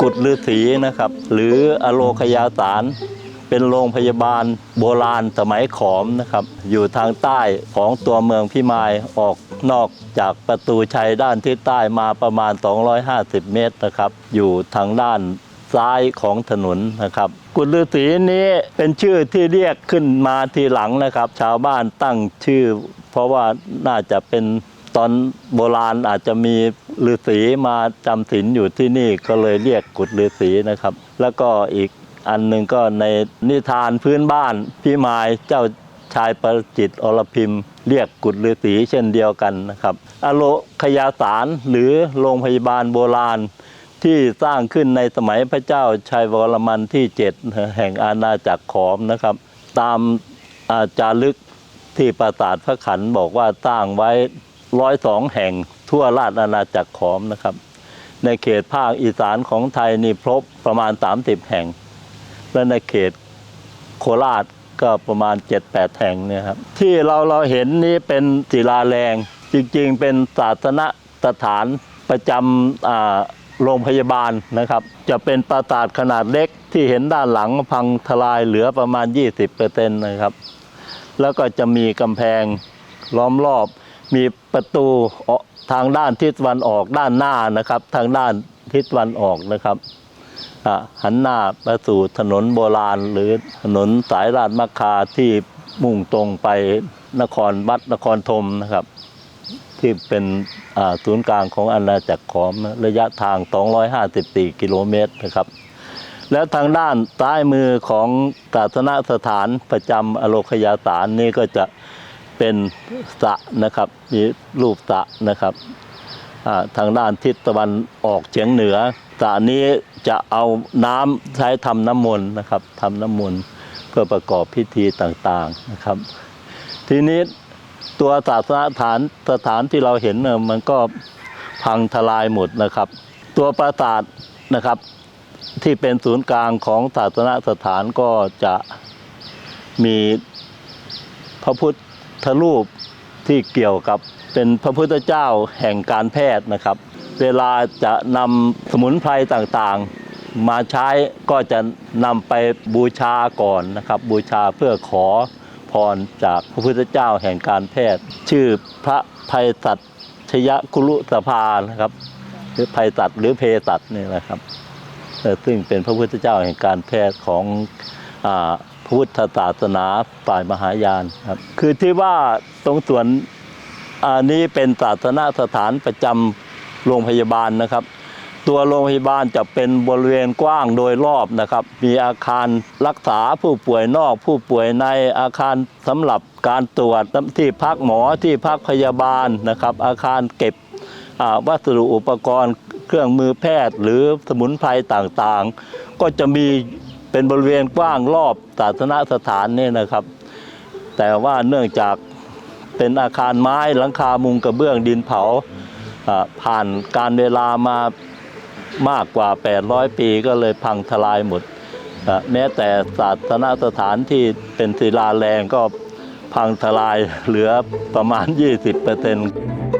กุดฤาษีนะครับ หรืออโลคยาสาร เป็นโรงพยาบาลโบราณสมัยขอมนะครับ อยู่ทางใต้ของตัวเมืองพิมายออกนอกจากประตูชัยด้านทิศใต้มาประมาณ 250 เมตรนะครับ อยู่ทางด้านซ้ายของถนนนะครับ กุฎฤาษีนี้เป็นชื่อที่เรียกขึ้นมาทีหลังนะครับ ชาวบ้านตั้งชื่อ เพราะว่าน่าจะเป็นตอนโบราณอาจจะมี ฤาษีมาจำศีลอยู่ที่นี่ก็เลยเรียกกุฎฤาษีนะครับ แล้วก็อีกอันหนึ่งก็ในนิทานพื้นบ้านพี่มายเจ้าชายประจิตอรพิมพ์เรียกกุฎฤาษีเช่นเดียวกันนะครับ อโลคยาสารหรือโรงพยาบาลโบราณที่สร้างขึ้นในสมัยพระเจ้าชัยวรมันที่ 7 แห่งอาณาจักรขอมนะครับ ตามอาจารึกที่ปราสาทพระขันบอกว่าสร้างไว้ ร้อยสองแห่งทั่วราชอาณาจักรขอมนะครับ ในเขตภาคอีสานของไทยนี่พบประมาณ 30 แห่ง และในเขตโคราชก็ประมาณ 7-8 แห่งเนี่ยครับที่เราเราเห็นนี้เป็นศิลาแรงจริงๆ เป็นศาสนสถานประจำโรงพยาบาลนะครับ จะเป็นปราสาทขนาดเล็กที่เห็นด้านหลังพังทลายเหลือประมาณ 20%นะครับ แล้วก็จะมีกำแพงล้อมรอบ มีประตูทางด้านทิศตะวันออกด้านหน้านะครับ ทางด้านทิศตะวันออกนะครับหันหน้าไปสู่ถนนโบราณ หรือถนนสายราชมัคคาที่มุ่งตรงไปนครวัดนครธมนะครับ ที่เป็นศูนย์กลางของอาณาจักรขอมระยะทาง 254 กิโลเมตรนะครับ แล้วทางด้านซ้ายมือของศาสนสถานประจำอโลคยาสารนี่ก็จะ เป็นสะนะครับ มีรูปสะนะครับทางด้านทิศตะวันออกเฉียงเหนือสระนี้จะเอาน้ำใช้ทำน้ำมนต์นะครับทำน้ำมนต์เพื่อประกอบพิธีต่างๆนะครับ ทีนี้ตัวศาสนสถานสถานที่เราเห็นมันก็พังทลายหมดนะครับ ตัวปราสาทนะครับที่เป็นศูนย์กลางของศาสนสถานก็จะมีพระพุทธ รูปที่เกี่ยวกับเป็นพระพุทธเจ้าแห่งการแพทย์นะครับ เวลาจะนำสมุนไพรต่างๆ มาใช้ก็จะนำไปบูชาก่อนนะครับ บูชาเพื่อขอพรจากพระพุทธเจ้าแห่งการแพทย์ ชื่อพระภัยสัตชยคุลุสภานะครับ หรือภัยสัตหรือเพสัตนี่นะครับซึ่งเป็นพระพุทธเจ้าแห่งการแพทย์ของอา พุทธศาสนาฝ่ายมหายานครับ คือที่ว่าตรงส่วนอันนี้เป็นศาสนสถานประจำโรงพยาบาลนะครับ ตัวโรงพยาบาลจะเป็นบริเวณกว้างโดยรอบนะครับ มีอาคารรักษาผู้ป่วยนอก ผู้ป่วยในอาคารสำหรับการตรวจที่พักหมอที่พักพยาบาลนะครับ อาคารเก็บวัสดุอุปกรณ์ เครื่องมือแพทย์ หรือสมุนไพรต่างๆ ก็จะมี เป็นบริเวณกว้างรอบศาสนสถานนี่นะครับ แต่ว่าเนื่องจากเป็นอาคารไม้หลังคามุงกระเบื้องดินเผาผ่านการเวลามามากกว่า 800 ปีก็เลยพังทลายหมด แม้แต่ศาสนสถานที่เป็นศิลาแรงก็พังทลายเหลือประมาณ 20%